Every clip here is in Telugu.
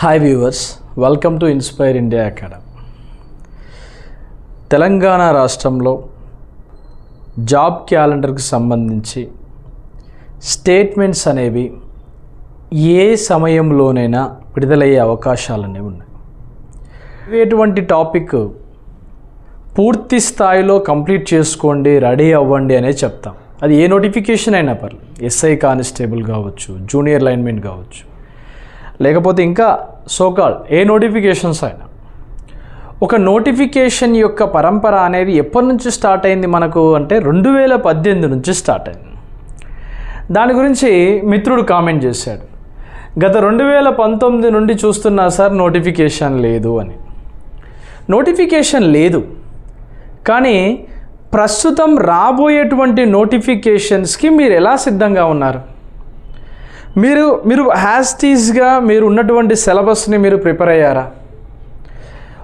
Hi viewers welcome to inspire India academy Telangana రాష్ట్రంలో జాబ్ క్యాలెండర్కి సంబంధించి స్టేట్మెంట్స్ అనేవి ఏ సమయంలోనైనా విడుదలయ్యే అవకాశాలు అనేవి ఉన్నాయి. ఎటువంటి టాపిక్ పూర్తి స్థాయిలో కంప్లీట్ చేసుకోండి రెడీ అవ్వండి అనే చెప్తాం. అది ఏ నోటిఫికేషన్ అయినా పర్లేదు. ఎస్ఐ కానిస్టేబుల్ కావచ్చు జూనియర్ లైన్మెంట్ కావచ్చు. లేకపోతే ఇంకా సోకాల్ ఏ నోటిఫికేషన్స్ అయినా. ఒక నోటిఫికేషన్ యొక్క పరంపర అనేది ఎప్పటి నుంచి స్టార్ట్ అయింది మనకు అంటే రెండు వేల పద్దెనిమిది నుంచి స్టార్ట్ అయింది. దాని గురించి మిత్రుడు కామెంట్ చేశాడు. గత రెండు వేల పంతొమ్మిది నుండి చూస్తున్నా సార్ నోటిఫికేషన్ లేదు అని. నోటిఫికేషన్ లేదు. కానీ ప్రస్తుతం రాబోయేటువంటి నోటిఫికేషన్స్కి మీరు ఎలా సిద్ధంగా ఉన్నారు? మీరు మీరు హ్యాస్టీస్గా మీరు ఉన్నటువంటి సిలబస్ని మీరు ప్రిపేర్ అయ్యారా?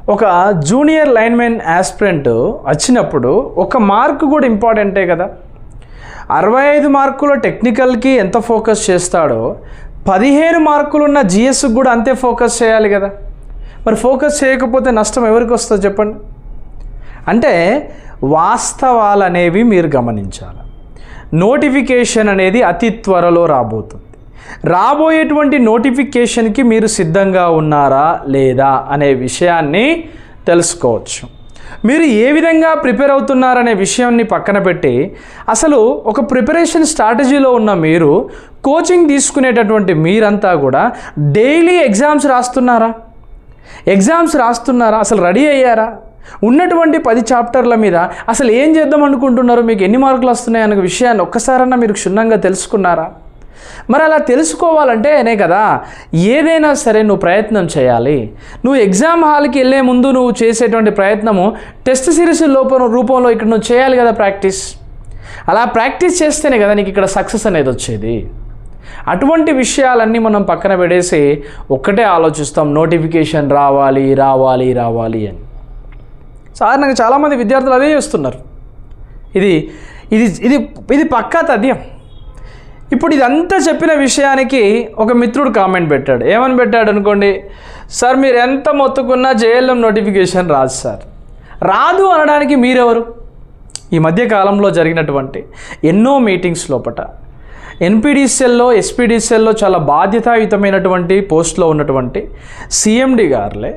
ఒక జూనియర్ లైన్మెన్ యాస్పిరెంట్ వచ్చినప్పుడు ఒక మార్క్ కూడా ఇంపార్టెంటే కదా. అరవై ఐదు మార్కుల టెక్నికల్కి ఎంత ఫోకస్ చేస్తాడో పదిహేను మార్కులు ఉన్న జిఎస్కి కూడా అంతే ఫోకస్ చేయాలి కదా. మరి ఫోకస్ చేయకపోతే నష్టం ఎవరికి వస్తుంది చెప్పండి? అంటే వాస్తవాలు అనేవి మీరు గమనించాలి. నోటిఫికేషన్ అనేది అతి త్వరలో రాబోతుంది. రాబోయేటువంటి నోటిఫికేషన్కి మీరు సిద్ధంగా ఉన్నారా లేదా అనే విషయాన్ని తెలుసుకోవచ్చు. మీరు ఏ విధంగా ప్రిపేర్ అవుతున్నారనే విషయాన్ని పక్కన పెట్టి అసలు ఒక ప్రిపరేషన్ స్ట్రాటజీలో ఉన్న మీరు కోచింగ్ తీసుకునేటటువంటి మీరంతా కూడా డైలీ ఎగ్జామ్స్ రాస్తున్నారా? ఎగ్జామ్స్ రాస్తున్నారా? అసలు రెడీ అయ్యారా? ఉన్నటువంటి పది చాప్టర్ల మీద అసలు ఏం చేద్దాం అనుకుంటున్నారు? మీకు ఎన్ని మార్కులు వస్తున్నాయి అనే విషయాన్ని ఒక్కసారన్నా మీరు క్షుణ్ణంగా తెలుసుకున్నారా? మరి అలా తెలుసుకోవాలంటేనే కదా ఏదైనా సరే నువ్వు ప్రయత్నం చేయాలి. నువ్వు ఎగ్జామ్ హాల్కి వెళ్ళే ముందు నువ్వు చేసేటువంటి ప్రయత్నము టెస్ట్ సిరీస్ లోపల రూపంలో ఇక్కడ నువ్వు చేయాలి కదా ప్రాక్టీస్. అలా ప్రాక్టీస్ చేస్తేనే కదా నీకు ఇక్కడ సక్సెస్ అనేది వచ్చేది. అటువంటి విషయాలన్నీ మనం పక్కన పెడేసి ఒక్కటే ఆలోచిస్తాం నోటిఫికేషన్ రావాలి రావాలి రావాలి అని. సాధారణంగా చాలామంది విద్యార్థులు అదే చేస్తున్నారు. ఇది ఇది ఇది ఇది పక్కా తథ్యం. ఇప్పుడు ఇదంతా చెప్పిన విషయానికి ఒక మిత్రుడు కామెంట్ పెట్టాడు. ఏమని పెట్టాడు అనుకోండి సార్ మీరు ఎంత మొత్తుకున్నా జేఎల్ఎం నోటిఫికేషన్ రాదు సార్. రాదు అనడానికి మీరెవరు? ఈ మధ్యకాలంలో జరిగినటువంటి ఎన్నో మీటింగ్స్ లోపట ఎన్పిడిసిఎల్లో ఎస్పీడిసిఎల్లో చాలా బాధ్యతాయుతమైనటువంటి పోస్ట్లో ఉన్నటువంటి సీఎండి గారులే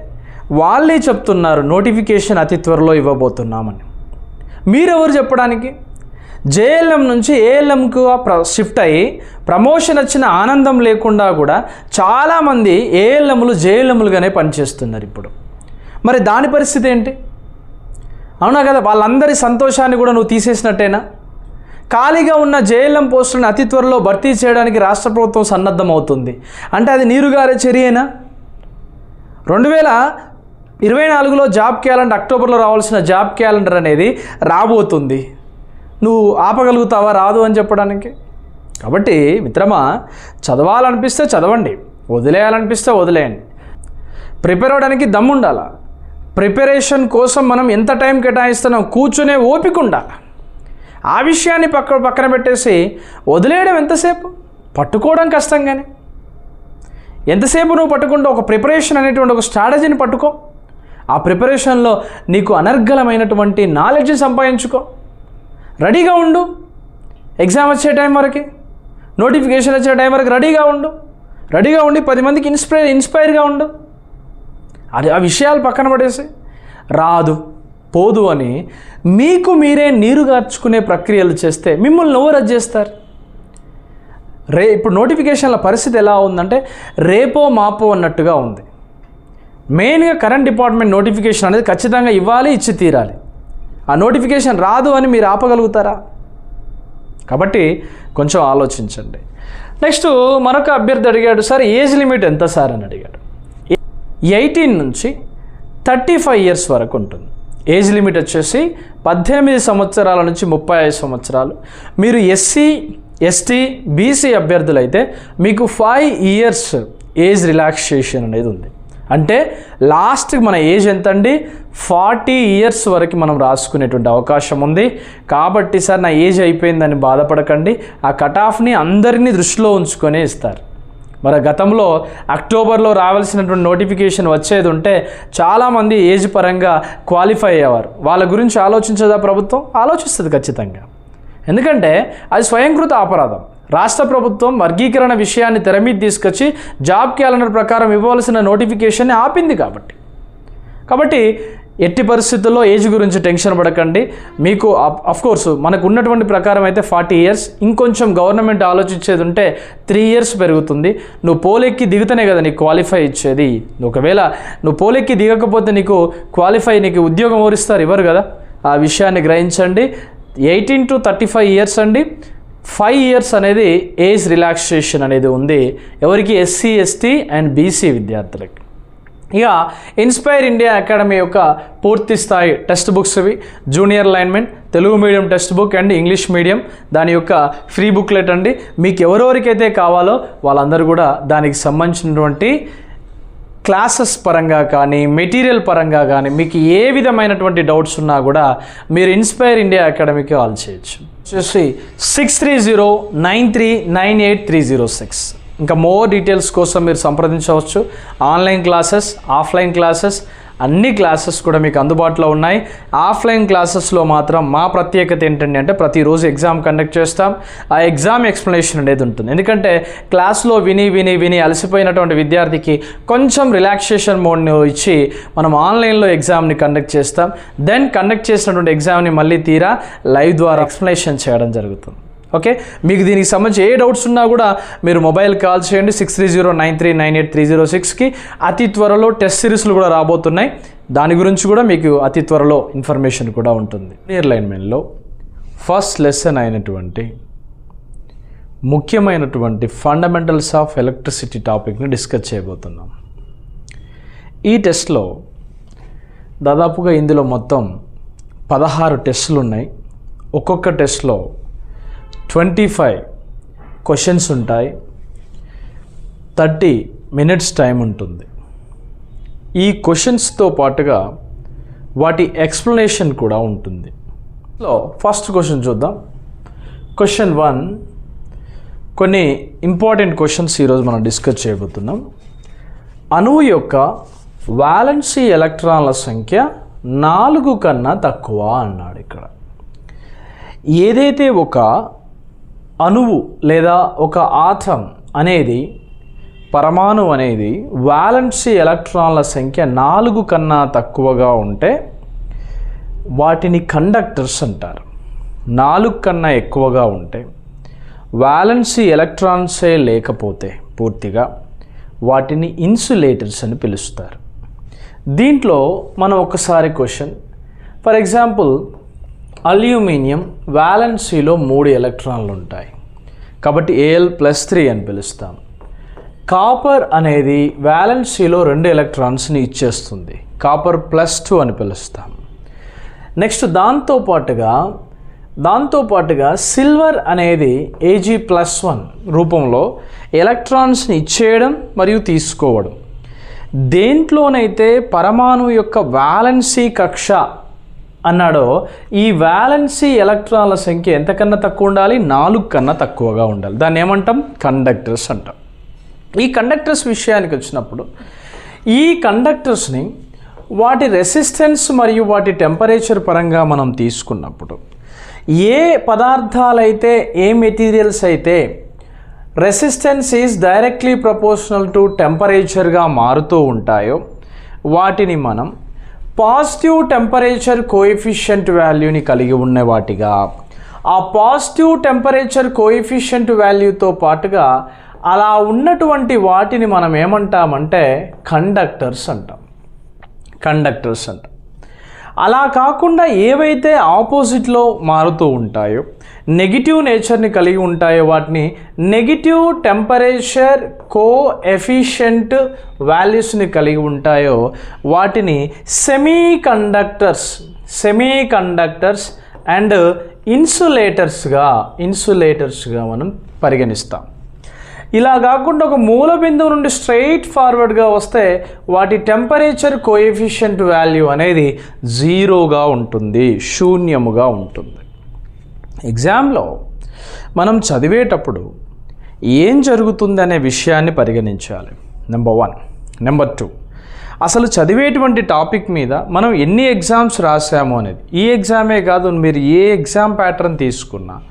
వాళ్ళే చెప్తున్నారు నోటిఫికేషన్ అతి త్వరలో ఇవ్వబోతున్నామని. మీరెవరు చెప్పడానికి? జేఎల్ఎం నుంచి ఏఎల్ఎంకు షిఫ్ట్ అయ్యి ప్రమోషన్ వచ్చిన ఆనందం లేకుండా కూడా చాలామంది ఏఎల్ఎంలు జేఎల్ఎంలుగానే పనిచేస్తున్నారు ఇప్పుడు. మరి దాని పరిస్థితి ఏంటి? అవునా కదా? వాళ్ళందరి సంతోషాన్ని కూడా నువ్వు తీసేసినట్టేనా? ఖాళీగా ఉన్న జేఎల్ఎం పోస్టులను అతి త్వరలో భర్తీ చేయడానికి రాష్ట్ర ప్రభుత్వం సన్నద్ధమవుతుంది. అంటే అది నీరుగారే చర్యేనా? రెండు వేల ఇరవై నాలుగులో జాబ్ క్యాలెండర్ అక్టోబర్లో రావాల్సిన జాబ్ క్యాలెండర్ అనేది రాబోతుంది. నువ్వు ఆపగలుగుతావా? రాదు అని చెప్పడానికి. కాబట్టి మిత్రమా చదవాలనిపిస్తే చదవండి వదిలేయాలనిపిస్తే వదిలేయండి. ప్రిపేర్ అవ్వడానికి దమ్ము ఉండాల ప్రిపరేషన్ కోసం మనం ఎంత టైం కేటాయిస్తున్నాం? కూర్చునే ఓపిక ఉండాలి. ఆ విషయాన్ని పక్క పక్కన పెట్టేసి వదిలేయడం ఎంతసేపు? పట్టుకోవడం కష్టం కానీ ఎంతసేపు నువ్వు పట్టుకుంటే ఒక ప్రిపరేషన్ అనేటువంటి ఒక స్ట్రాటజీని పట్టుకో. ఆ ప్రిపరేషన్లో నీకు అనర్గలమైనటువంటి నాలెడ్జ్ని సంపాదించుకో. రెడీగా ఉండు. ఎగ్జామ్ వచ్చే టైం వరకు. నోటిఫికేషన్ వచ్చే టైం వరకు రెడీగా ఉండు. రెడీగా ఉండి పది మందికి ఇన్స్పైర్ ఇన్స్పైర్గా ఉండు. అది ఆ విషయాలు పక్కన పడేసి. రాదు పోదు అని మీకు మీరే నీరు గార్చుకునే ప్రక్రియలు చేస్తే మిమ్మల్ని ఎవరు రద్దు చేస్తారు? రే ఇప్పుడు నోటిఫికేషన్ల పరిస్థితి ఎలా ఉందంటే రేపో మాపో అన్నట్టుగా ఉంది. మెయిన్గా కరెంట్ డిపార్ట్మెంట్ నోటిఫికేషన్ అనేది ఖచ్చితంగా ఇవ్వాలి ఇచ్చి తీరాలి. ఆ నోటిఫికేషన్ రాదు అని మీరు ఆపగలుగుతారా? కాబట్టి కొంచెం ఆలోచించండి. నెక్స్ట్ మరొక అభ్యర్థి అడిగాడు సార్ ఏజ్ లిమిట్ ఎంత సార్? అని అడిగాడు. ఎయిటీన్ నుంచి థర్టీ ఫైవ్ ఇయర్స్ వరకు ఉంటుంది. ఏజ్ లిమిట్ వచ్చేసి పద్దెనిమిది సంవత్సరాల నుంచి ముప్పై ఐదు సంవత్సరాలు. మీరు ఎస్సీ ఎస్టీ బీసీ అభ్యర్థులైతే మీకు ఫైవ్ ఇయర్స్ ఏజ్ రిలాక్సేషన్ అనేది ఉంది. అంటే లాస్ట్ మన ఏజ్ ఎంత అండి ఫార్టీ ఇయర్స్ వరకు మనం రాసుకునేటువంటి అవకాశం ఉంది. కాబట్టి సార్ నా ఏజ్ అయిపోయిందని బాధపడకండి. ఆ కట్ ఆఫ్ని అందరినీ దృష్టిలో ఉంచుకొనే ఇస్తారు. మరి గతంలో అక్టోబర్లో రావాల్సినటువంటి నోటిఫికేషన్ వచ్చేది ఉంటే చాలామంది ఏజ్ పరంగా క్వాలిఫై అయ్యేవారు. వాళ్ళ గురించి ఆలోచించదా ప్రభుత్వం? ఆలోచిస్తుంది ఖచ్చితంగా. ఎందుకంటే అది స్వయంకృత అపరాధం రాష్ట్ర ప్రభుత్వం వర్గీకరణ విషయాన్ని తెర మీద తీసుకొచ్చి జాబ్ క్యాలెండర్ ప్రకారం ఇవ్వవలసిన నోటిఫికేషన్ని ఆపింది కాబట్టి. కాబట్టి ఎట్టి పరిస్థితుల్లో ఏజ్ గురించి టెన్షన్ పడకండి. మీకు అఫ్ కోర్స్ మనకు ఉన్నటువంటి ప్రకారం అయితే ఫార్టీ ఇయర్స్ ఇంకొంచెం గవర్నమెంట్ ఆలోచించేది ఉంటే త్రీ ఇయర్స్ పెరుగుతుంది. నువ్వు పోలెక్కి దిగుతనే కదా నీకు క్వాలిఫై ఇచ్చేది. ఒకవేళ నువ్వు పోలెక్కి దిగకపోతే నీకు క్వాలిఫై నీకు ఉద్యోగం ఓరిస్తారు ఇవ్వరు కదా. ఆ విషయాన్ని గ్రహించండి. Eighteen to thirty five years అండి. ఫైవ్ ఇయర్స్ అనేది ఏజ్ రిలాక్సేషన్ అనేది ఉంది ఎవరికి ఎస్సీ ఎస్టీ అండ్ బీసీ విద్యార్థులకి. ఇక ఇన్స్పైర్ ఇండియా అకాడమీ యొక్క పూర్తి స్థాయి టెక్స్ట్ బుక్స్ ఇవి. Junior lineman Telugu medium textbook and English medium. దాని యొక్క ఫ్రీ బుక్లెట్ అండి. మీకు ఎవరెవరికైతే కావాలో వాళ్ళందరూ కూడా దానికి సంబంధించినటువంటి క్లాసెస్ పరంగా కానీ మెటీరియల్ పరంగా కానీ మీకు ఏ విధమైనటువంటి డౌట్స్ ఉన్నా కూడా మీరు ఇన్స్పైర్ ఇండియా అకాడమీకి కాల్ చేయొచ్చు. వచ్చేసి six three zero nine three nine eight three zero six ఇంకా మోర్ డీటెయిల్స్ కోసం మీరు సంప్రదించవచ్చు. ఆన్లైన్ క్లాసెస్ ఆఫ్లైన్ క్లాసెస్ అన్ని క్లాసెస్ కూడా మీకు అందుబాటులో ఉన్నాయి. ఆఫ్లైన్ క్లాసెస్లో మాత్రం మా ప్రత్యేకత ఏంటంటే అంటే ప్రతిరోజు ఎగ్జామ్ కండక్ట్ చేస్తాం. ఆ ఎగ్జామ్ ఎక్స్ప్లెనేషన్ అనేది ఉంటుంది. ఎందుకంటే క్లాస్లో విని విని విని అలసిపోయినటువంటి విద్యార్థికి కొంచెం రిలాక్సేషన్ మోడ్ని ఇచ్చి మనం ఆన్లైన్లో ఎగ్జామ్ని కండక్ట్ చేస్తాం. దెన్ కండక్ట్ చేసినటువంటి ఎగ్జామ్ని మళ్ళీ తీరా లైవ్ ద్వారా ఎక్స్ప్లెనేషన్ చేయడం జరుగుతుంది. ఓకే? మీకు దీనికి సంబంధించి ఏ డౌట్స్ ఉన్నా కూడా మీరు మొబైల్ కాల్ చేయండి. Six three zero nine three nine eight three zero సిక్స్కి అతి త్వరలో టెస్ట్ సిరీస్లు కూడా రాబోతున్నాయి. దాని గురించి కూడా మీకు అతి త్వరలో ఇన్ఫర్మేషన్ కూడా ఉంటుంది. ఎయిర్లైన్మెన్లో ఫస్ట్ లెసన్ అయినటువంటి ముఖ్యమైనటువంటి ఫండమెంటల్స్ ఆఫ్ ఎలక్ట్రిసిటీ టాపిక్ని డిస్కస్ చేయబోతున్నాం. ఈ టెస్ట్లో దాదాపుగా ఇందులో మొత్తం పదహారు టెస్టులు ఉన్నాయి. ఒక్కొక్క టెస్ట్లో ట్వంటీ ఫైవ్ క్వశ్చన్స్ ఉంటాయి. థర్టీ మినిట్స్ టైం ఉంటుంది. ఈ క్వశ్చన్స్తో పాటుగా వాటి ఎక్స్ప్లెనేషన్ కూడా ఉంటుంది. ఫస్ట్ క్వశ్చన్ చూద్దాం. క్వశ్చన్ వన్ కొన్ని ఇంపార్టెంట్ క్వశ్చన్స్ ఈరోజు మనం డిస్కస్ చేయబోతున్నాం. అణువు యొక్క వ్యాలెన్సీ ఎలక్ట్రాన్ల సంఖ్య నాలుగు కన్నా తక్కువ అన్నాడు ఇక్కడ. ఏదైతే ఒక అణువు లేదా ఒక ఆథం అనేది పరమాణు అనేది వ్యాలెన్సీ ఎలక్ట్రాన్ల సంఖ్య నాలుగు కన్నా తక్కువగా ఉంటే వాటిని కండక్టర్స్ అంటారు. నాలుగు కన్నా ఎక్కువగా ఉంటే వ్యాలెన్సీ ఎలక్ట్రాన్సే లేకపోతే పూర్తిగా వాటిని ఇన్సులేటర్స్ అని పిలుస్తారు. దీంట్లో మనం ఒకసారి క్వశ్చన్ ఫర్ ఎగ్జాంపుల్ అల్యూమినియం వ్యాలెన్సీలో మూడు ఎలక్ట్రాన్లు ఉంటాయి కాబట్టి ఏఎల్ ప్లస్ త్రీ అని పిలుస్తాం. కాపర్ అనేది వ్యాలెన్సీలో రెండు ఎలక్ట్రాన్స్ని ఇచ్చేస్తుంది. కాపర్ ప్లస్ టూ అని పిలుస్తాం. నెక్స్ట్ దాంతోపాటుగా దాంతోపాటుగా సిల్వర్ అనేది ఏజీ ప్లస్ వన్ రూపంలో ఎలక్ట్రాన్స్ని ఇచ్చేయడం మరియు తీసుకోవడం. దేంట్లోనైతే పరమాణు యొక్క వ్యాలెన్సీ కక్ష అన్నాడో ఈ వ్యాలెన్సీ ఎలక్ట్రాన్ల సంఖ్య ఎంతకన్నా తక్కువ ఉండాలి? నాలుగు కన్నా తక్కువగా ఉండాలి. దాన్ని ఏమంటాం? కండక్టర్స్ అంటాం. ఈ కండక్టర్స్ విషయానికి వచ్చినప్పుడు ఈ కండక్టర్స్ని వాటి రెసిస్టెన్స్ మరియు వాటి టెంపరేచర్ పరంగా మనం తీసుకున్నప్పుడు ఏ పదార్థాలైతే ఏ మెటీరియల్స్ అయితే resistance is directly proportional to టెంపరేచర్గా మారుతూ ఉంటాయో వాటిని మనం పాజిటివ్ టెంపరేచర్ కోఎఫిషియంట్ వాల్యూని కలిగి ఉన్న వాటిగా. ఆ పాజిటివ్ టెంపరేచర్ కోఎఫిషియంట్ వాల్యూతో పాటుగా అలా ఉన్నటువంటి వాటిని మనం ఏమంటామంటే కండక్టర్స్ అంటాం. కండక్టర్స్ అంటాం. అలా కాకుండా ఏవైతే ఆపోజిట్లో మారుతూ ఉంటాయో నెగిటివ్ నేచర్ని కలిగి ఉంటాయో వాటిని నెగిటివ్ టెంపరేచర్ కో ఎఫిషియంట్ వాల్యూస్ని కలిగి ఉంటాయో వాటిని semiconductors semiconductors and ఇన్సులేటర్స్గా ఇన్సులేటర్స్గా మనం పరిగణిస్తాం. ఇలా కాకుండా ఒక మూల బిందువు నుండి స్ట్రైట్ ఫార్వర్డ్గా వస్తే వాటి టెంపరేచర్ కోఎఫిషియంట్ వాల్యూ అనేది జీరోగా ఉంటుంది శూన్యముగా ఉంటుంది. ఎగ్జామ్లో మనం చదివేటప్పుడు ఏం జరుగుతుంది అనే విషయాన్ని పరిగణించాలి. నెంబర్ వన్ నెంబర్ టూ అసలు చదివేటువంటి టాపిక్ మీద మనం ఎన్ని ఎగ్జామ్స్ రాసాము అనేది. ఈ ఎగ్జామే కాదు మీరు ఏ ఎగ్జామ్ ప్యాటర్న్ తీసుకున్నా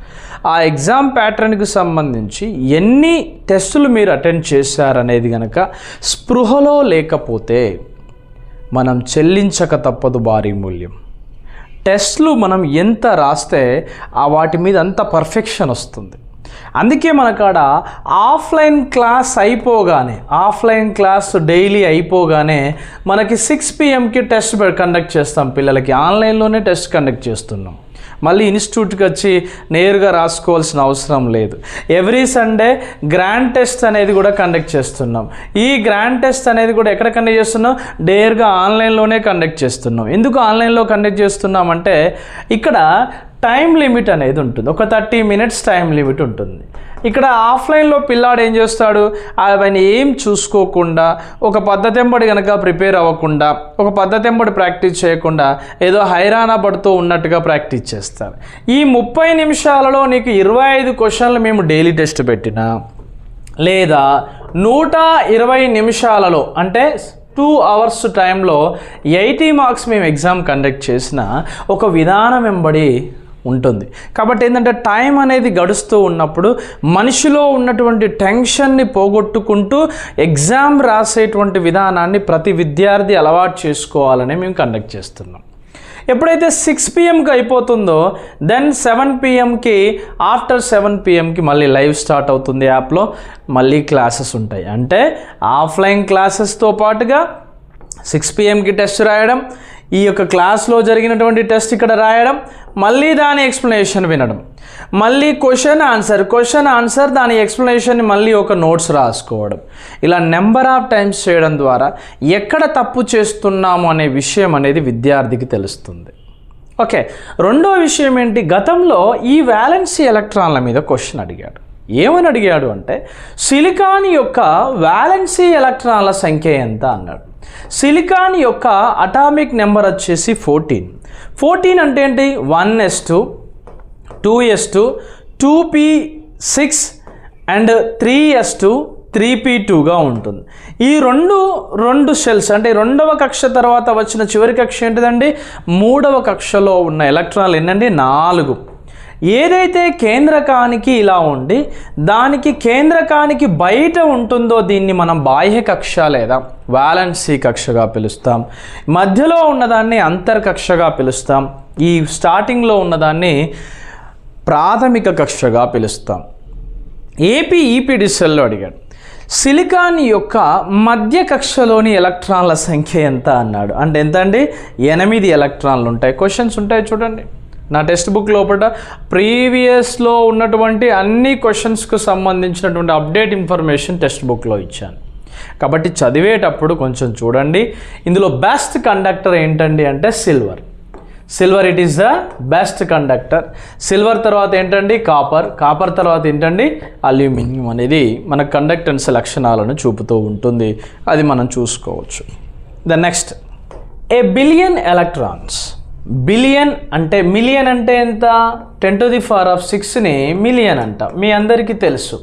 ఆ ఎగ్జామ్ ప్యాటర్న్కి సంబంధించి ఎన్ని టెస్టులు మీరు అటెండ్ చేశారనేది కనుక స్పృహలో లేకపోతే మనం చెల్లించక తప్పదు భారీ మూల్యం. టెస్ట్లు మనం ఎంత రాస్తే ఆ వాటి మీద అంత పర్ఫెక్షన్ వస్తుంది. అందుకే మనకాడ ఆఫ్లైన్ క్లాస్ అయిపోగానే ఆఫ్లైన్ క్లాస్ డైలీ అయిపోగానే మనకి సిక్స్ పిఎంకి టెస్ట్ కండక్ట్ చేస్తాం పిల్లలకి. ఆన్లైన్లోనే టెస్ట్ కండక్ట్ చేస్తున్నాం. మళ్ళీ ఇన్స్టిట్యూట్కి వచ్చి నేరుగా రాసుకోవాల్సిన అవసరం లేదు. ఎవ్రీ సండే గ్రాండ్ టెస్ట్ అనేది కూడా కండక్ట్ చేస్తున్నాం. ఈ గ్రాండ్ టెస్ట్ అనేది కూడా ఎక్కడ కండక్ట్ చేస్తున్నాం? డేర్గా ఆన్లైన్లోనే కండక్ట్ చేస్తున్నాం. ఎందుకు ఆన్లైన్లో కండక్ట్ చేస్తున్నామంటే ఇక్కడ టైం లిమిట్ అనేది ఉంటుంది. ఒక థర్టీ మినిట్స్ టైం లిమిట్ ఉంటుంది. ఇక్కడ ఆఫ్లైన్లో పిల్లాడు ఏం చేస్తాడు? ఆయన ఏం చూసుకోకుండా ఒక పద్ధతింబడి కనుక ప్రిపేర్ అవ్వకుండా ఒక పద్ధతింబడి ప్రాక్టీస్ చేయకుండా ఏదో హైరానా పడుతూ ఉన్నట్టుగా ప్రాక్టీస్ చేస్తారు ఈ ముప్పై నిమిషాలలో నీకు ఇరవై ఐదు క్వశ్చన్లు మేము డైలీ టెస్ట్ పెట్టినా లేదా నూట ఇరవై నిమిషాలలో అంటే టూ అవర్స్ టైంలో ఎయిటీ మార్క్స్ మేము ఎగ్జామ్ కండక్ట్ చేసిన ఒక విధానం వెంబడి ఉంటుంది. కాబట్టి ఏంటంటే టైం అనేది గడుస్తూ ఉన్నప్పుడు మనిషిలో ఉన్నటువంటి టెన్షన్ని పోగొట్టుకుంటూ ఎగ్జామ్ రాసేటువంటి విధానాన్ని ప్రతి విద్యార్థి అలవాటు చేసుకోవాలని మేము కండక్ట్ చేస్తున్నాం. ఎప్పుడైతే సిక్స్ పిఎంకి అయిపోతుందో దెన్ సెవెన్ పిఎంకి ఆఫ్టర్ సెవెన్ పిఎంకి మళ్ళీ లైవ్ స్టార్ట్ అవుతుంది యాప్లో మళ్ళీ క్లాసెస్ ఉంటాయి. అంటే ఆఫ్లైన్ క్లాసెస్తో పాటుగా సిక్స్ పిఎంకి టెస్ట్ రాయడం ఈ యొక్క క్లాస్లో జరిగినటువంటి టెస్ట్ ఇక్కడ రాయడం మళ్ళీ దాని ఎక్స్ప్లెనేషన్ వినడం. మళ్ళీ క్వశ్చన్ ఆన్సర్ క్వశ్చన్ ఆన్సర్ దాని ఎక్స్ప్లెనేషన్ని మళ్ళీ ఒక నోట్స్ రాసుకోవడం. ఇలా నెంబర్ ఆఫ్ టైమ్స్ చేయడం ద్వారా ఎక్కడ తప్పు చేస్తున్నాము అనే విషయం అనేది విద్యార్థికి తెలుస్తుంది. ఓకే రెండో విషయం ఏంటి? గతంలో ఈ వ్యాలెన్సీ ఎలక్ట్రాన్ల మీద క్వశ్చన్ అడిగాడు. ఏమని అడిగాడు అంటే సిలికాన్ యొక్క వ్యాలెన్సీ ఎలక్ట్రాన్ల సంఖ్య ఎంత అన్నాడు. సిలికాన్ యొక్క అటామిక్ నెంబర్ వచ్చేసి ఫోర్టీన్. ఫోర్టీన్ అంటే ఏంటి? One s two two s two two p six and three s two three p టూగా ఉంటుంది. ఈ రెండు రెండు సెల్స్ అంటే రెండవ కక్ష తర్వాత వచ్చిన చివరి కక్ష ఏంటిదండి? మూడవ కక్షలో ఉన్న ఎలక్ట్రాన్లు ఏంటండి నాలుగు. ఏదైతే కేంద్రకానికి ఇలా ఉండి దానికి కేంద్రకానికి బయట ఉంటుందో దీన్ని మనం బాహ్య కక్ష లేదా వ్యాలెన్సీ కక్షగా పిలుస్తాం. మధ్యలో ఉన్నదాన్ని అంతర్కక్షగా పిలుస్తాం. ఈ స్టార్టింగ్లో ఉన్నదాన్ని ప్రాథమిక కక్షగా పిలుస్తాం. ఏపీ ఈపీడిసెల్లో అడిగాడు. సిలికాన్ యొక్క మధ్య కక్షలోని ఎలక్ట్రాన్ల సంఖ్య ఎంత? అన్నాడు. అంటే ఎంత అండి ఎనిమిది ఎలక్ట్రాన్లు ఉంటాయి. క్వశ్చన్స్ ఉంటాయి చూడండి. నా టెక్స్ట్ బుక్ లోపల ప్రీవియస్లో ఉన్నటువంటి అన్ని క్వశ్చన్స్కు సంబంధించినటువంటి అప్డేట్ ఇన్ఫర్మేషన్ టెక్స్ట్ బుక్లో ఇచ్చాను. కాబట్టి చదివేటప్పుడు కొంచెం చూడండి. ఇందులో బెస్ట్ కండక్టర్ ఏంటండి అంటే silver silver it is the best conductor silver తర్వాత ఏంటండి? కాపర్ కాపర్ తర్వాత ఏంటండి? అల్యూమినియం అనేది మన కండక్టెన్స్ లక్షణాలను చూపుతూ ఉంటుంది. అది మనం చూసుకోవచ్చు. The next a billion electrons billion అంటే మిలియన్ అంటే ఎంత? Ten to the power of సిక్స్ని million అంట. మీ అందరికీ తెలుసు.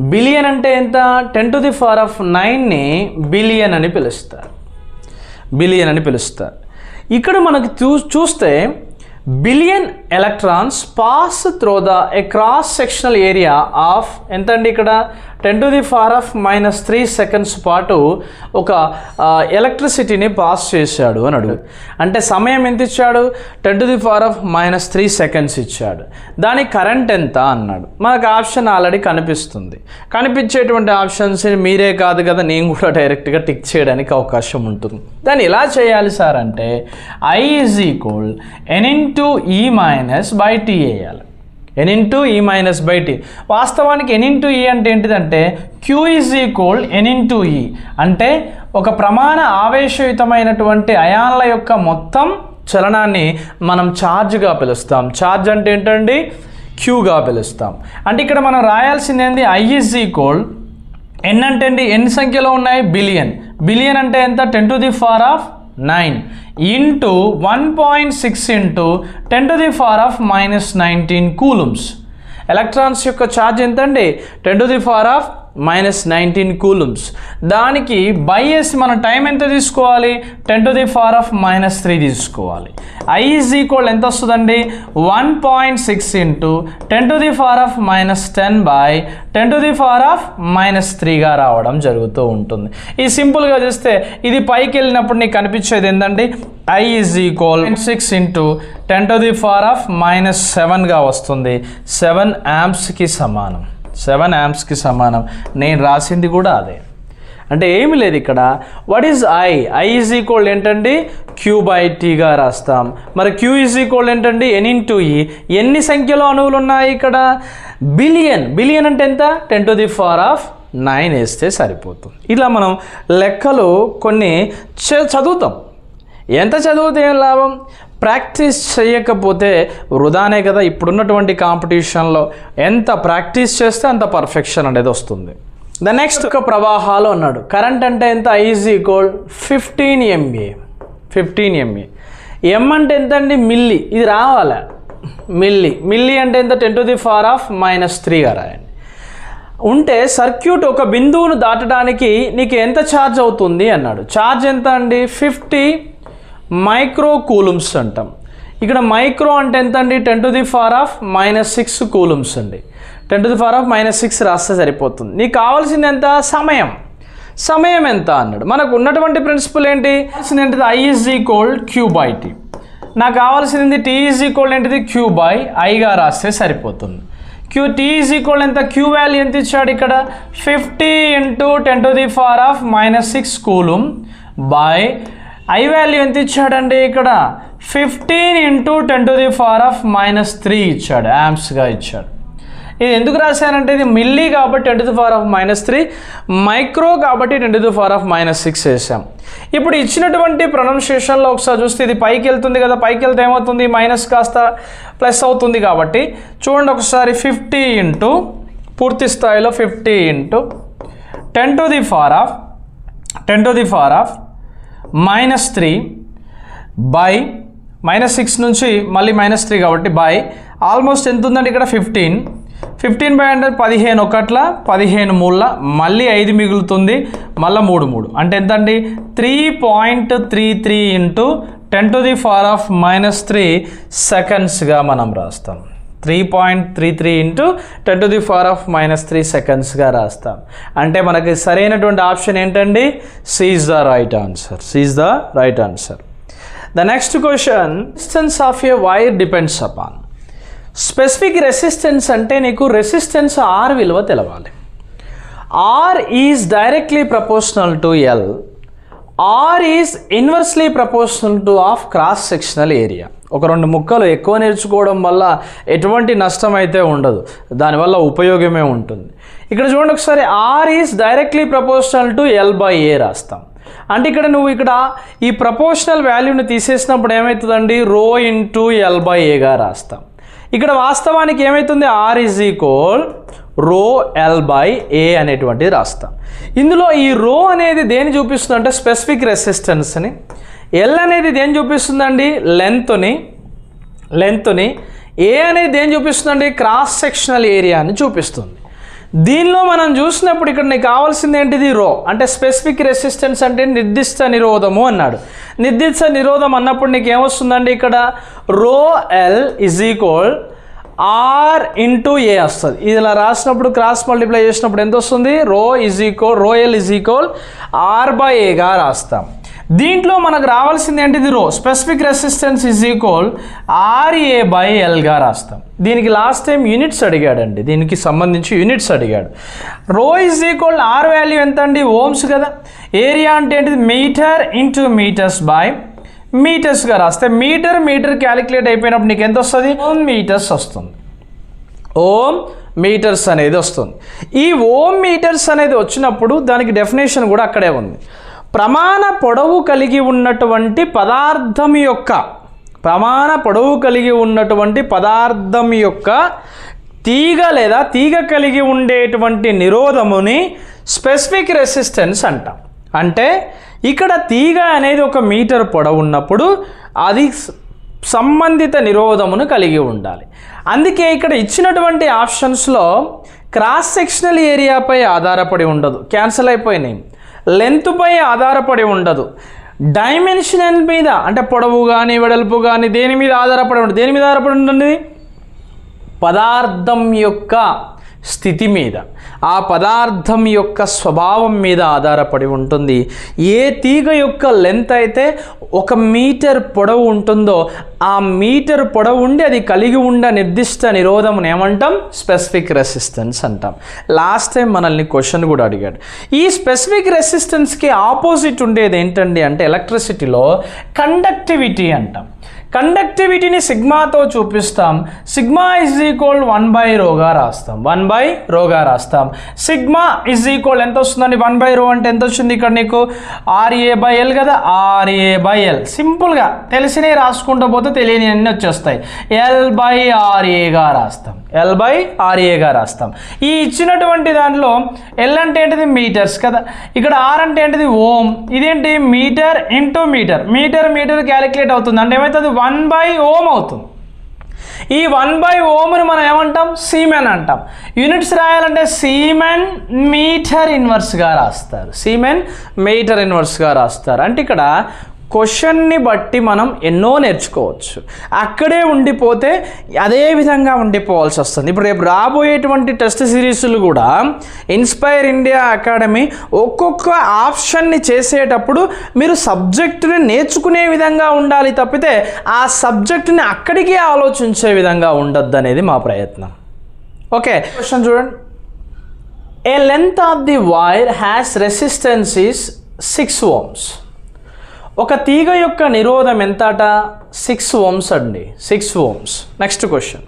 బిలియన్ అంటే ఎంత? Ten to the power of నైన్ని billion అని పిలుస్తారు. బిలియన్ అని పిలుస్తారు. ఇక్కడ మనకు చూ చూస్తే billion electrons pass through the a cross sectional area of ఎంత అండి ఇక్కడ? Ten to the power of minus three seconds పాటు ఒక ఎలక్ట్రిసిటీని పాస్ చేశాడు అని అడుగు. అంటే సమయం ఎంత ఇచ్చాడు? Ten to the power of minus three seconds ఇచ్చాడు. దాని కరెంట్ ఎంత అన్నాడు. మనకు ఆప్షన్ ఆల్రెడీ కనిపిస్తుంది. కనిపించేటువంటి ఆప్షన్స్ మీరే కాదు కదా నేను కూడా డైరెక్ట్గా టిక్ చేయడానికి అవకాశం ఉంటుంది. దాన్ని ఎలా చేయాలి సార్ అంటే I is equal N into E minus by T వేయాలి N into E minus by T వాస్తవానికి ఎన్ ఇంటూ ఈ అంటే ఏంటిదంటే Q is equal N into E అంటే ఒక ప్రమాణ ఆవేశయుతమైనటువంటి అయాన్ల యొక్క మొత్తం చలనాన్ని మనం ఛార్జ్గా పిలుస్తాం. ఛార్జ్ అంటే ఏంటండి? క్యూగా పిలుస్తాం. అంటే ఇక్కడ మనం రాయాల్సింది ఏంది? ఐ ఈజ్ ఈక్వల్ ఎన్ అంటే అండి ఎన్ని సంఖ్యలో ఉన్నాయి బిలియన్ బిలియన్ అంటే ఎంత? Ten to the power of nine into one point six into ten to the power of minus nineteen coulombs electrons యొక్క ఛార్జ్ ఎంతండి? Ten to the power of minus nineteen coulombs దానికి బై వేసి మనం టైం ఎంత తీసుకోవాలి? Ten to the power of minus three తీసుకోవాలి. ఐ ఈజ్ ఈక్వల్ ఎంత వస్తుందండి? One point six into ten to the power of minus ten by ten to the power of minus త్రీగా రావడం జరుగుతూ ఉంటుంది. ఈ సింపుల్గా చేస్తే ఇది పైకి వెళ్ళినప్పుడు నీకు కనిపించేది ఏంటండి I is equal six into ten to the power of minus సెవెన్గా వస్తుంది. సెవెన్ యాంప్స్కి సమానం. సెవెన్ యాంప్స్కి సమానం. నేను రాసింది కూడా అదే. అంటే ఏమి లేదు ఇక్కడ. What is I I is equal ఏంటండి? క్యూ బై టీగా రాస్తాం. మరి క్యూ ఈజ్ ఈక్వల్ ఏంటండి? ఎన్ ఇన్ టూ ఈ ఎన్ని సంఖ్యలో అణువులు ఉన్నాయి ఇక్కడ? బిలియన్ బిలియన్ అంటే ఎంత? Ten to the power of nine వేస్తే సరిపోతుంది. ఇలా మనం లెక్కలు కొన్ని చ- చదువుతాం. ఎంత చదివితే ఏం లాభం? ప్రాక్టీస్ చేయకపోతే వృధానే కదా. ఇప్పుడున్నటువంటి కాంపిటీషన్లో ఎంత ప్రాక్టీస్ చేస్తే అంత పర్ఫెక్షన్ అనేది వస్తుంది. ద నెక్స్ట్ ఒక ప్రవాహాలు అన్నాడు. కరెంట్ అంటే ఎంత? I is equal fifteen mA fifteen mA M అంటే ఎంత అండి మిల్లీ ఇది రావాలా? మిల్లీ మిల్లీ అంటే ఎంత? Ten to the power of minus త్రీగా రాయండి. ఉంటే సర్క్యూట్ ఒక బిందువును దాటడానికి నీకు ఎంత ఛార్జ్ అవుతుంది? అన్నాడు. ఛార్జ్ ఎంత అండి? ఫిఫ్టీ మైక్రో కూలుమ్స్ అంటాం. ఇక్కడ మైక్రో అంటే ఎంత అండి ten to the power of minus six coulombs అండి. Ten to the power of minus six రాస్తే సరిపోతుంది. నీకు కావాల్సింది ఎంత? సమయం. సమయం ఎంత అన్నాడు. మనకు ఉన్నటువంటి ప్రిన్సిపల్ ఏంటి? ఏంటిది? I is equal Q by T నాకు కావాల్సింది టీ ఈజ్ ఈక్వల్ ఏంటిది? క్యూ బై ఐగా రాస్తే సరిపోతుంది. క్యూ టీ ఈజ్ ఈక్వల్ ఎంత? క్యూ వాల్యూ ఎంత ఇచ్చాడు ఇక్కడ? Fifty into ten to the power of minus six coulomb by I value ఎంత ఇచ్చాడండి ఇక్కడ? Fifteen into ten to the power of minus three ఇచ్చాడు యామ్స్గా ఇచ్చాడు. ఇది ఎందుకు రాశానంటే ఇది మిల్లీ కాబట్టి ten to the power of minus three micro కాబట్టి ten to the power of minus six వేసాం. ఇప్పుడు ఇచ్చినటువంటి ప్రొనౌన్సియేషన్లో ఒకసారి చూస్తే ఇది పైకి వెళ్తుంది కదా పైకి వెళ్తే ఏమవుతుంది? మైనస్ కాస్త ప్లస్ అవుతుంది కాబట్టి చూడండి ఒకసారి ఫిఫ్టీ ఇంటూ పూర్తి స్థాయిలో fifty into ten to the power of ten to the power of minus three by minus six నుంచి మళ్ళీ మైనస్ త్రీ కాబట్టి బై. ఆల్మోస్ట్ ఎంత ఉందండి ఇక్కడ? ఫిఫ్టీన్. ఫిఫ్టీన్ బై అంటే పదిహేను ఒకట్ల పదిహేను మూడుల మళ్ళీ ఐదు మిగులుతుంది మళ్ళీ మూడు మూడు. అంటే ఎంత అండి three point three three into ten to the power of minus three సెకండ్స్గా మనం రాస్తాం. Three point three three into ten to the power of minus three సెకండ్స్గా రాస్తాం. అంటే మనకి సరైనటువంటి ఆప్షన్ ఏంటండి? C is the right answer C is the right answer the next question resistance of a wire depends upon specific resistance అంటే నీకు రెసిస్టెన్స్ ఆర్ విలువ తెలవాలి. R is directly proportional to L R is inversely proportional to of cross sectional area ఒక రెండు ముక్కలు ఎక్కువ నేర్చుకోవడం వల్ల ఎటువంటి నష్టం అయితే ఉండదు దానివల్ల ఉపయోగమే ఉంటుంది. ఇక్కడ చూడండి ఒకసారి R is directly proportional to L by A రాస్తాం. అంటే ఇక్కడ నువ్వు ఇక్కడ ఈ ప్రపోర్షనల్ వాల్యూని తీసేసినప్పుడు ఏమవుతుందండి రో ఇంటూ ఎల్ బై ఏగా రాస్తాం. ఇక్కడ వాస్తవానికి ఏమవుతుంది R is equal rho L by A అనేటువంటిది రాస్తాం. ఇందులో ఈ రో అనేది దేని చూపిస్తుంది అంటే స్పెసిఫిక్ రెసిస్టెన్స్ని ఎల్ అనేది దేని చూపిస్తుందండి? లెంత్ని లెంత్ని ఏ అనేది దేని చూపిస్తుందండి? క్రాస్ సెక్షనల్ ఏరియా అని చూపిస్తుంది. దీనిలో మనం చూసినప్పుడు ఇక్కడ నీకు కావాల్సింది ఏంటిది? రో అంటే స్పెసిఫిక్ రెసిస్టెన్స్ అంటే నిర్దిష్ట నిరోధము అన్నాడు. నిర్దిష్ట నిరోధం అన్నప్పుడు నీకు ఏమొస్తుందండి ఇక్కడ? Rho L is equal R into A వస్తుంది. ఇలా రాసినప్పుడు క్రాస్ మల్టిప్లై చేసినప్పుడు ఎంత వస్తుంది? Rho is equal rho L is equal R by ఏగా రాస్తాం. దీంట్లో మనకు రావాల్సింది ఏంటిది rho? Specific resistance is equal R A by ఎల్గా రాస్తాం. దీనికి లాస్ట్ టైం యూనిట్స్ అడిగాడండి. దీనికి సంబంధించి యూనిట్స్ అడిగాడు. Rho is equal R value ఎంత అండి ఓమ్స్ కదా. ఏరియా అంటే ఏంటిది? మీటర్ ఇంటూ మీటర్స్ బై మీటర్స్గా రాస్తే మీటర్ మీటర్ క్యాలిక్యులేట్ అయిపోయినప్పుడు నీకు ఎంత వస్తుంది? ఓమ్ మీటర్స్ వస్తుంది. ఓమ్ మీటర్స్ అనేది వస్తుంది. ఈ ఓమ్ మీటర్స్ అనేది వచ్చినప్పుడు దానికి డెఫినేషన్ కూడా అక్కడే ఉంది. ప్రమాణ పొడవు కలిగి ఉన్నటువంటి పదార్థం యొక్క ప్రమాణ పొడవు కలిగి ఉన్నటువంటి పదార్థం యొక్క తీగ లేదా తీగ కలిగి ఉండేటువంటి నిరోధముని స్పెసిఫిక్ రెసిస్టెన్స్ అంటాం. అంటే ఇక్కడ తీగ అనేది ఒక మీటర్ పొడవు ఉన్నప్పుడు అది సంబంధిత నిరోధమును కలిగి ఉండాలి. అందుకే ఇక్కడ ఇచ్చినటువంటి ఆప్షన్స్లో క్రాస్ సెక్షనల్ ఏరియాపై ఆధారపడి ఉండదు. క్యాన్సిల్ అయిపోయినాయి. లెంత్పై ఆధారపడి ఉండదు. డైమెన్షనల్ మీద అంటే పొడవు కానీ వెడల్పు కానీ దేని మీద ఆధారపడి ఉండదు. దేని మీద ఆధారపడి ఉంటుంది పదార్థం యొక్క స్థితి మీద ఆ పదార్థం యొక్క స్వభావం మీద ఆధారపడి ఉంటుంది. ఏ తీగ యొక్క లెంత్ అయితే ఒక మీటర్ పొడవు ఉంటుందో ఆ మీటర్ పొడవు ఉండి అది కలిగి ఉండ నిర్దిష్ట నిరోధమును ఏమంటాం? స్పెసిఫిక్ రెసిస్టెన్స్ అంటాం. లాస్ట్ టైం మనల్ని క్వశ్చన్ కూడా అడిగాడు. ఈ స్పెసిఫిక్ రెసిస్టెన్స్కి ఆపోజిట్ ఉండేది ఏంటండి అంటే ఎలక్ట్రిసిటీలో కండక్టివిటీ అంటాం. కండక్టివిటీని సిగ్మాతో చూపిస్తాం. Sigma is equal one by రోగా రాస్తాం. వన్ బై రోగా రాస్తాం. సిగ్మా ఇజ్ ఈక్వల్ ఎంత వస్తుందండి? వన్ బై రో అంటే ఎంత వచ్చింది ఇక్కడ నీకు? ఆర్ఏ బై ఎల్ కదా? ఆర్ఏ బై ఎల్ సింపుల్గా తెలిసినవి రాసుకుంటూ పోతే తెలియని అన్నీ వచ్చేస్తాయి ఎల్ బై ఆర్ఏగా రాస్తాం. ఎల్ బై ఆర్ఏగా రాస్తాం. ఈ ఇచ్చినటువంటి దాంట్లో ఎల్ అంటే ఏంటిది? మీటర్స్ కదా. ఇక్కడ ఆర్ అంటే ఏంటిది? ఓం ఇదేంటి? Metre into metre metre metre calculate అవుతుంది. అంటే ఏమవుతుంది వన్ బై ఓం అవుతుంది. ఈ వన్ బై ఓమ్ని మనం ఏమంటాం? సీమెన్ అంటాం. యూనిట్స్ రాయాలంటే సీమెన్ మీటర్ ఇన్వర్స్గా రాస్తారు. సీమెన్ మీటర్ ఇన్వర్స్గా రాస్తారు. అంటే ఇక్కడ క్వశ్చన్ని బట్టి మనం ఎన్నో నేర్చుకోవచ్చు. అక్కడే ఉండిపోతే అదే విధంగా ఉండిపోవాల్సి వస్తుంది. ఇప్పుడు రేపు రాబోయేటువంటి టెస్ట్ సిరీస్లు కూడా ఇన్స్పైర్ ఇండియా అకాడమీ ఒక్కొక్క ఆప్షన్ని చేసేటప్పుడు మీరు సబ్జెక్టుని నేర్చుకునే విధంగా ఉండాలి తప్పితే ఆ సబ్జెక్టుని అక్కడికే ఆలోచించే విధంగా ఉండద్దు అనేది మా ప్రయత్నం. ఓకే క్వశ్చన్ చూడండి. A length of the wire has resistance is six ohms ఒక తీగ యొక్క నిరోధం ఎంతట? సిక్స్ ఓమ్స్ అండి. Six ohms. Next question.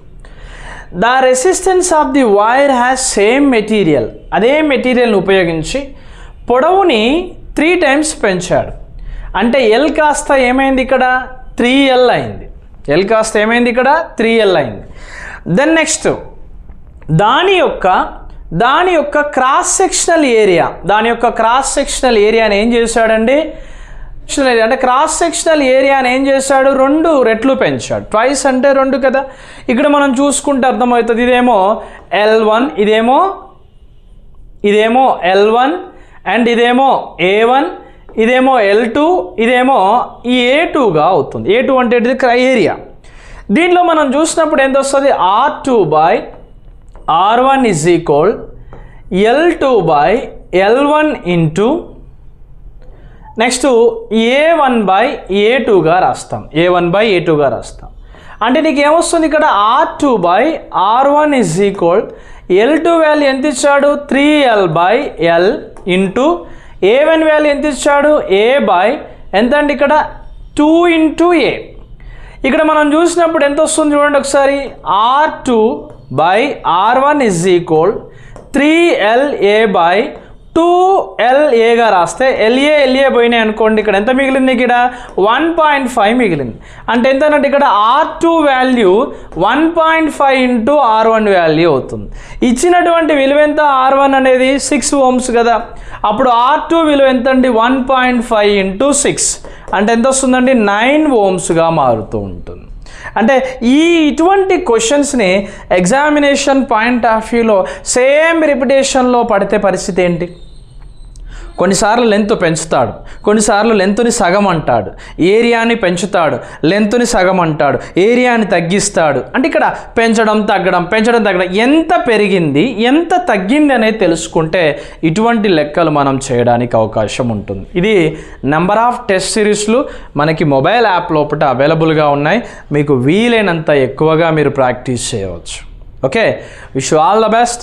The resistance of the wire has same material. అదే మెటీరియల్ని ఉపయోగించి పొడవుని త్రీ టైమ్స్ పెంచాడు. అంటే ఎల్ కాస్త ఏమైంది ఇక్కడ? త్రీ ఎల్ అయింది. ఎల్ కాస్త ఏమైంది ఇక్కడ? త్రీ ఎల్ అయింది. దెన్ నెక్స్ట్ దాని యొక్క దాని యొక్క క్రాస్ సెక్షనల్ ఏరియా దాని యొక్క క్రాస్ సెక్షనల్ ఏరియాని ఏం చేశాడండి? సెక్షనల్ ఏరియా అంటే క్రాస్ సెక్షనల్ ఏరియాని ఏం చేశాడు? రెండు రెట్లు పెంచాడు. ట్వైస్ అంటే రెండు కదా? ఇక్కడ మనం చూసుకుంటే అర్థమవుతుంది ఇదేమో ఎల్ వన్ ఇదేమో ఇదేమో ఎల్ వన్ అండ్ ఇదేమో ఏ వన్ ఇదేమో ఎల్ టూ ఇదేమో ఈ ఏ టూగా అవుతుంది. ఏ టూ అంటే ఏంటిది? క్రై ఏరియా. దీంట్లో మనం చూసినప్పుడు ఎంత వస్తుంది? R two by R one is equal L two by L one into next A one by A టూగా రాస్తాం. ఏ వన్ బై ఏ టూగా రాస్తాం. అంటే నీకు ఏమొస్తుంది ఇక్కడ? R two by R one is equal L two value ఎంత ఇచ్చాడు? Three L by L into A one value ఎంత ఇచ్చాడు? ఏ బై ఎంత అండి ఇక్కడ? టూ ఇంటూ ఏ ఇక్కడ మనం చూసినప్పుడు ఎంత వస్తుంది చూడండి ఒకసారి. R two by R one is equal three L A by two ఎల్ఏగా రాస్తే ఎల్ఏ ఎల్ఏ పోయినాయి అనుకోండి. ఇక్కడ ఎంత మిగిలింది ఇక్కడ? వన్ పాయింట్ ఫైవ్ మిగిలింది. అంటే ఎంత అన్నట్టు ఇక్కడ R two value one point five into R one value అవుతుంది. ఇచ్చినటువంటి విలువ ఎంత? ఆర్ వన్ అనేది సిక్స్ ఓమ్స్ కదా. అప్పుడు ఆర్ టూ విలువ ఎంత అండి? One point five into six. అంటే ఎంత వస్తుందండి? నైన్ ఓమ్స్గా మారుతూ ఉంటుంది. అంటే ఈ ఇటువంటి క్వశ్చన్స్ని ఎగ్జామినేషన్ పాయింట్ ఆఫ్ వ్యూలో సేమ్ రిపిటేషన్లో పడితే పరిస్థితి ఏంటి? కొన్నిసార్లు లెంత్ పెంచుతాడు కొన్నిసార్లు లెంత్ని సగం అంటాడు. ఏరియాని పెంచుతాడు లెంత్ని సగం అంటాడు. ఏరియాని తగ్గిస్తాడు. అంటే ఇక్కడ పెంచడం తగ్గడం పెంచడం తగ్గడం ఎంత పెరిగింది ఎంత తగ్గింది అనేది తెలుసుకుంటే ఇటువంటి లెక్కలు మనం చేయడానికి అవకాశం ఉంటుంది. ఇది నెంబర్ ఆఫ్ టెస్ట్ సిరీస్లు మనకి మొబైల్ యాప్ లోపల అవైలబుల్గా ఉన్నాయి. మీకు వీలైనంత ఎక్కువగా మీరు ప్రాక్టీస్ చేయవచ్చు. Okay? Wish all the best.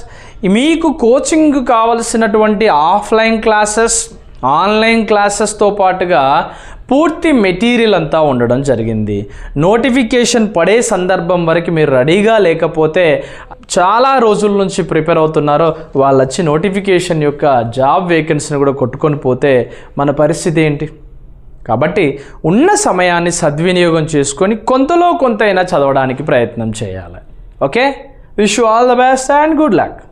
మీకు కోచింగ్ కావలసినటువంటి ఆఫ్లైన్ క్లాసెస్ ఆన్లైన్ క్లాసెస్తో పాటుగా పూర్తి మెటీరియల్ అంతా ఉండడం జరిగింది. నోటిఫికేషన్ పడే సందర్భం వరకు మీరు రెడీగా లేకపోతే చాలా రోజుల నుంచి ప్రిపేర్ అవుతున్నారో. వాళ్ళు వచ్చి నోటిఫికేషన్ యొక్క జాబ్ వేకెన్సీని కూడా కొట్టుకొని పోతే మన పరిస్థితి ఏంటి? కాబట్టి ఉన్న సమయాన్ని సద్వినియోగం చేసుకొని కొంతలో కొంతైనా చదవడానికి ప్రయత్నం చేయాలి. Okay? Wish all the best and good luck